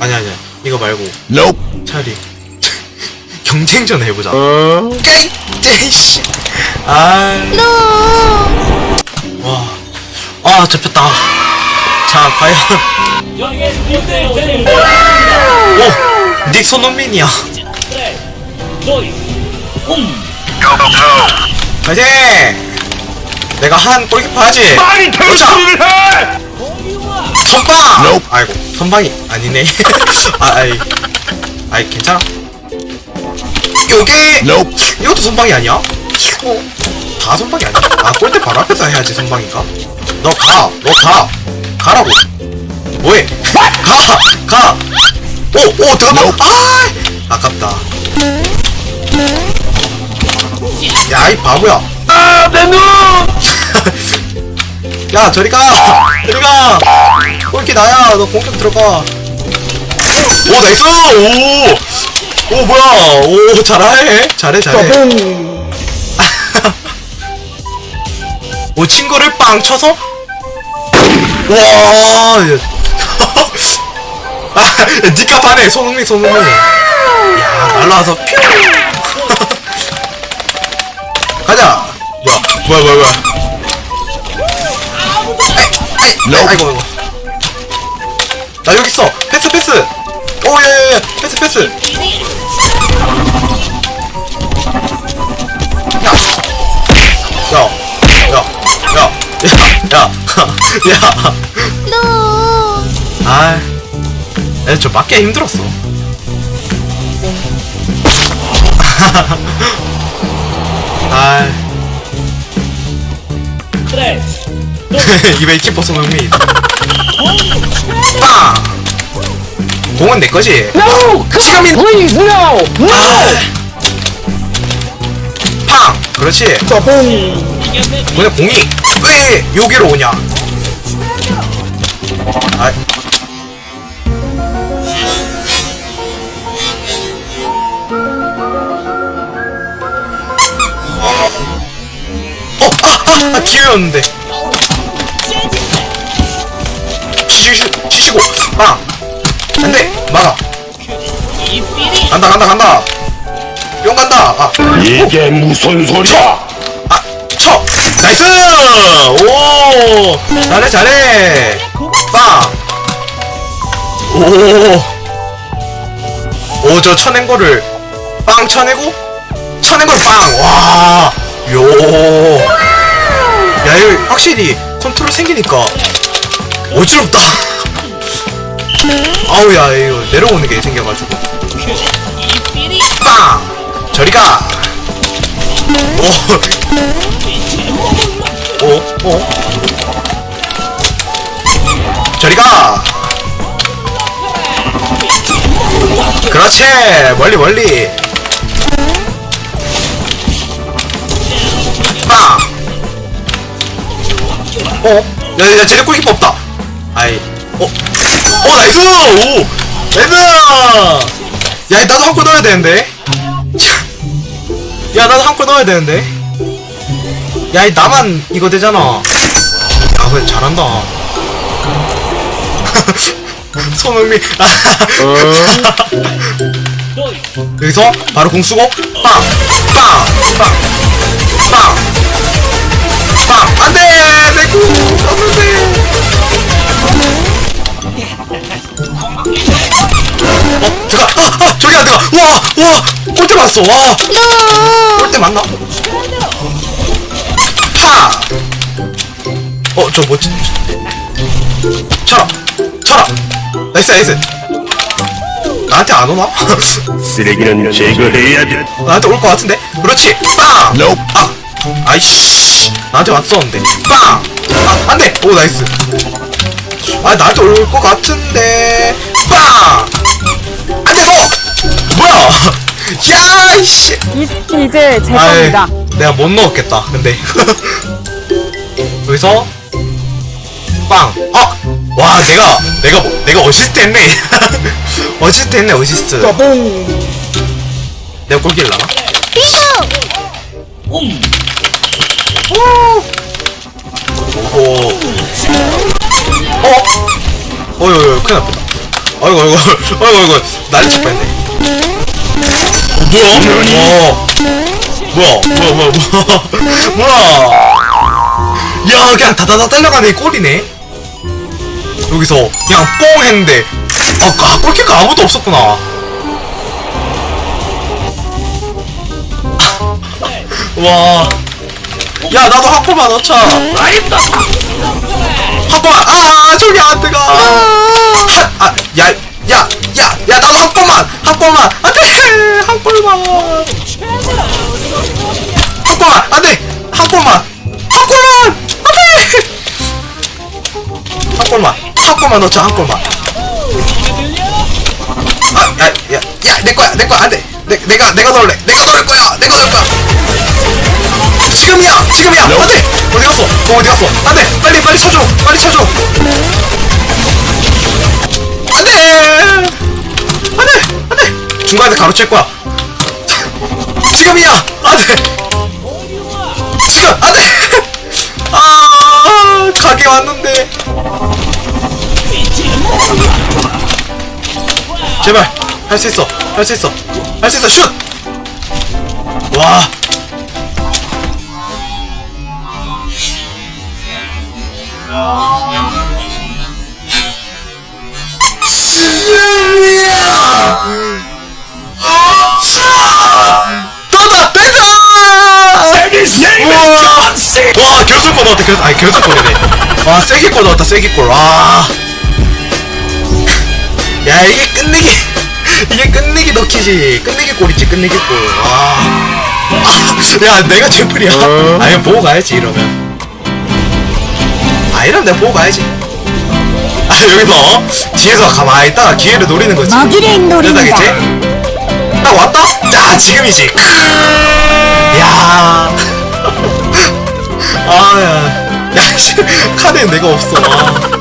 아니 아니야. 이거 말고. Nope. 차라리 경쟁전 해보자. 깨이 쟤씨. 아와아 잡혔다. 자 과연. 오 닉 손흥민이야. 파이팅! 내가 한 골키퍼 하지. 빨리. 결심을 해! 선방 Nope. 아이고 선방이 아니네 아 아이 아이 괜찮아 여기 Nope. 이것도 선방이 아니야? 어? 다 선방이 아니야? 아 골대 바로 앞에서 해야지 선방인가? 너 가! 너 가! 가라고! 뭐해? 가! 가! 오! 오! 들어갔다! 아! 아깝다 야 이 바보야 아, 내 눈! 야 저리 가! 저리 가! 골키 나야. 너 공격 들어가 오 나이스! 오! 오 뭐야? 오 잘해 잘해 잘해. 오 친구를 빵 쳐서? 와 야. 아 니가 반해 손흥민 손흥민 야 날라와서. 퓨 가자. 뭐야 뭐야 뭐야 뭐야. 아이, 아이, 아이고 아이고. 나 여기 있어. 패스 패스. 오예예예. 패스 패스. 야야야야야야야 아, 야, 저 맞기 힘들었어. 아, 이베이 키퍼 손흥민. 빵! 공은 내 거지. No! On, please, no! No! 아, 팡! 그렇지. 근데 공이 왜 여기로 오냐? 아, 어, 아, 아, 아, 기회였는데. 치시고, 치시고, 빵! 간다, 간다, 간다! 뿅 간다! 아, 이게 무슨 소리야? 아, 쳐! 나이스! 오! 잘해, 잘해! 빵! 오! 오, 저 쳐낸 거를 빵 쳐내고, 쳐낸 걸 빵! 와! 요! 야, 이거 확실히 컨트롤 생기니까 어지럽다! 아우, 야, 이거 내려오는 게 생겨가지고. 빵! 저리 가! 오! 오, 오. 저리 가! 그렇지! 멀리, 멀리! 빵! 어? 야, 야, 쟤네 골키퍼 없다! 아이, 어? 어, 나이스! 오! 나이스! 야, 나도 한골 넣어야 되는데? 야, 나도 한골 넣어야 되는데? 야, 이 나만 이거 되잖아. 야, 근데 잘한다. 손흥민. 여기서 바로 공 쓰고 빵! 빵! 빵! 빵! 빵! 안 돼! 내 공! 안 돼! 어, 들어가! 아! 아! 저기 안 들어가! 와! 와! 골대 맞았어! 와! 골대 맞나? 파! 어, 저 뭐지? 쳐라! 쳐라! 나이스, 나이스! 나한테 안 오나? 쓰레기는 제거해야 돼. 나한테 올 것 같은데? 그렇지! 빵! Nope. 아! 아이씨! 나한테 왔었는데. 빵! 아, 안 돼! 오, 나이스. 아, 나한테 올 것 같은데. 빵! 안 돼! 어! 뭐야! 야, 이씨! 이 스킨 이제 제 아이, 겁니다. 내가 못 넣었겠다. 근데 여기서 빵. 아, 와, 내가 내가 뭐- 내가 어시스트 했네. 어시스트 했네, 어시스트. 내가 골길 나나? 오. 오. 어? 어유, 큰일 났다. 어이구 어이구 어이구 어이구 난리 칠 뻔했네 뭐야? 어 뭐야 뭐야 뭐야 뭐야 뭐야 야 그냥 다다다 딸려가네 꼴이네 여기서 그냥 뽕 했는데 아, 아 골키가 아무도 없었구나 와. 야, 나도 한 골만 넣자. 알겠다 한 골만. 아, 저기 안 뜨가. 한, 아, 야, 야, 야, 야, 나도. 한 골만. 안 돼. 한 골만. 한 골만. 안 돼. 한 골만. 한 골만. 안 돼. 한 골만. 한 골만 넣자. 한 골만. 아, 야, 야, 야, 내 거야, 내 거야, 안 돼. 내, 내가, 내가 넣을래. 내가 넣을 거야. 내가 넣을 거야. 지금이야! 지금이야! 안 돼! 어디 갔어? 어, 어디 갔어? 안 돼! 빨리, 빨리 쳐줘! 빨리 쳐줘! 안 돼! 안 돼! 안 돼! 중간에 가로챌 거야. 지금이야! 안 돼! 지금! 안 돼! 아, 가게 왔는데. 제발! 할 수 있어! 할 수 있어! 할 수 있어! 슛! 와! 와 결승골 넣었다. 결승 아니 결승골이네. 와 세기골 넣었다 세기골. 와. 야 이게 끝내기 이게 끝내기 넣기지. 끝내기 골이지 끝내기 골. 와. 야 내가 챔플이야. 아 이거 보고 가야지 이러면. 아 이러면 내가 보고 가야지. 아 여기서 뒤에서 가만히 있다가 기회를 노리는 거지. 먹이를 노린다. 그러다겠지? 딱 왔다? 자 지금이지. 야 아야 야 씨, 카드에 내가 없어 아.